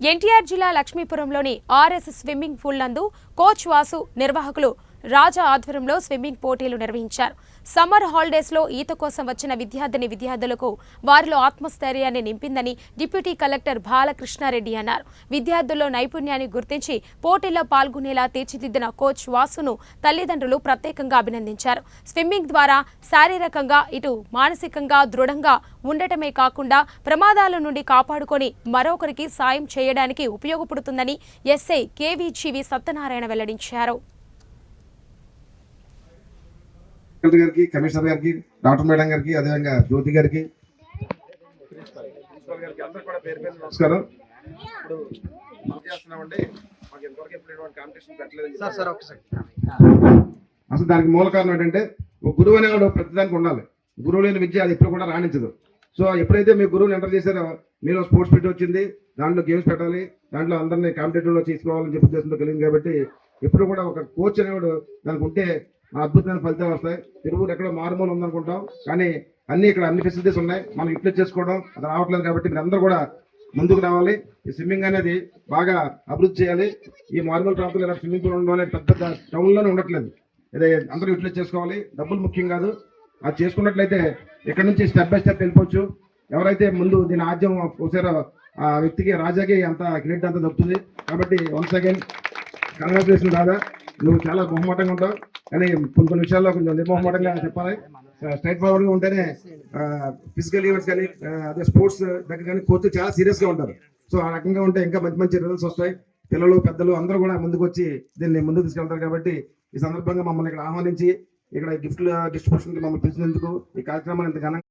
ఎన్టీఆర్ జిల్లా లక్ష్మీపురంలోని RS swimming pool నందు కోచ్ వాసు నిర్వాహకులు రాజా ఆధ్వర్యంలో స్విమ్మింగ్ పోటీలు నిర్వహించారు. సమ్మర్ హాలిడేస్లో ఈత కోసం వచ్చిన విద్యార్థిని విద్యార్థులకు వారిలో ఆత్మస్థైర్యాన్ని నింపిందని డిప్యూటీ కలెక్టర్ బాలకృష్ణారెడ్డి అన్నారు. విద్యార్థుల్లో నైపుణ్యాన్ని గుర్తించి పోటీల్లో పాల్గొనేలా తీర్చిదిద్దిన కోచ్ వాసును తల్లిదండ్రులు ప్రత్యేకంగా అభినందించారు. స్విమ్మింగ్ ద్వారా శారీరకంగా ఇటు మానసికంగా దృఢంగా ఉండటమే కాకుండా ప్రమాదాల నుండి కాపాడుకొని మరొకరికి సాయం చేయడానికి ఉపయోగపడుతుందని ఎస్ఐ కేవీజీవి సత్యనారాయణ వెల్లడించారు. కలెక్టర్ గారికి కమిషనర్ గారికి డాక్టర్ మేడం గారికి అదేవిధంగా జ్యోతి గారికి. ప్రిన్సిపల్ గారికి అందరికీ కూడా పేరు పేరు నమస్కారం. ఇప్పుడు మనం చేస్తున్నామండి. మాకు ఇంతవరకు ఎప్పుడు ఇటువంటి కాంపిటీషన్ పెట్టలేదు సార్ సార్ ఒకసారి అసలు దానికి మూల కారణం ఏంటంటే ఒక గురువు అనేవాడు ప్రతిదానికి ఉండాలి. గురువు లేని విద్య అది ఎప్పుడు కూడా రాణించదు. సో ఎప్పుడైతే మీ గురువుని ఎంటర్ చేశారో మీరు స్పోర్ట్స్ పెట్టి వచ్చింది దాంట్లో గేమ్స్ పెట్టాలి దాంట్లో అందరినీ కాంపిటేటివ్లో తీసుకోవాలని చెప్పి ఉద్దేశంతో కలిగింది కాబట్టి ఎప్పుడు కూడా ఒక కోచ్ అనేవాడు దానికి ఉంటే అద్భుతమైన ఫలితాలు వస్తాయి. తిరువురు ఎక్కడో మారుమూలు ఉందనుకుంటాం. కానీ అన్ని ఇక్కడ అన్ని ఫెసిలిటీస్ ఉన్నాయి. మనం యూటిలైజ్ చేసుకోవడం అది రావట్లేదు కాబట్టి మీరు అందరూ కూడా ముందుకు రావాలి. ఈ స్విమ్మింగ్ అనేది బాగా అభివృద్ధి చేయాలి. ఈ మారుమూల ప్రాంతంలో ఇలా స్విమ్మింగ్ పూల్ ఉండడం పెద్ద టౌన్లోనే ఉండట్లేదు. అదే అందరూ యూటిలైజ్ చేసుకోవాలి. డబ్బులు ముఖ్యం కాదు. అది చేసుకున్నట్లయితే ఇక్కడ నుంచి స్టెప్ బై స్టెప్ వెళ్ళిపోవచ్చు. ఎవరైతే ముందు దీని ఆద్యం పోసారో ఆ వ్యక్తికి రాజాకి అంత క్రెడిట్ అంతా దొరుకుతుంది కాబట్టి వన్స్ అగైన్ కంగ్రాచులేషన్ దాదా. నువ్వు చాలా బహుమతంగా ఉంటావు. కానీ కొన్ని కొన్ని విషయాల్లో కొంచెం నిర్మోహమాటంగా చెప్పాలి. స్ట్రైట్ ఫార్వర్డ్గా ఉంటేనే ఫిజికల్ ఈవెంట్స్ కానీ అదే స్పోర్ట్స్ దగ్గర కానీ కోచ్ చాలా సీరియస్గా ఉంటారు. సో ఆ రకంగా ఉంటే ఇంకా మంచి మంచి రిజల్ట్స్ వస్తాయి. పిల్లలు పెద్దలు అందరూ కూడా ముందుకు వచ్చి దీన్ని ముందుకు తీసుకెళ్తారు కాబట్టి ఈ సందర్భంగా మమ్మల్ని ఇక్కడ ఆహ్వానించి ఇక్కడ గిఫ్ట్ డిస్ట్రిబ్యూషన్ మమ్మల్ని పిలిచినందుకు ఈ కార్యక్రమాన్ని ఇంత ఘనంగా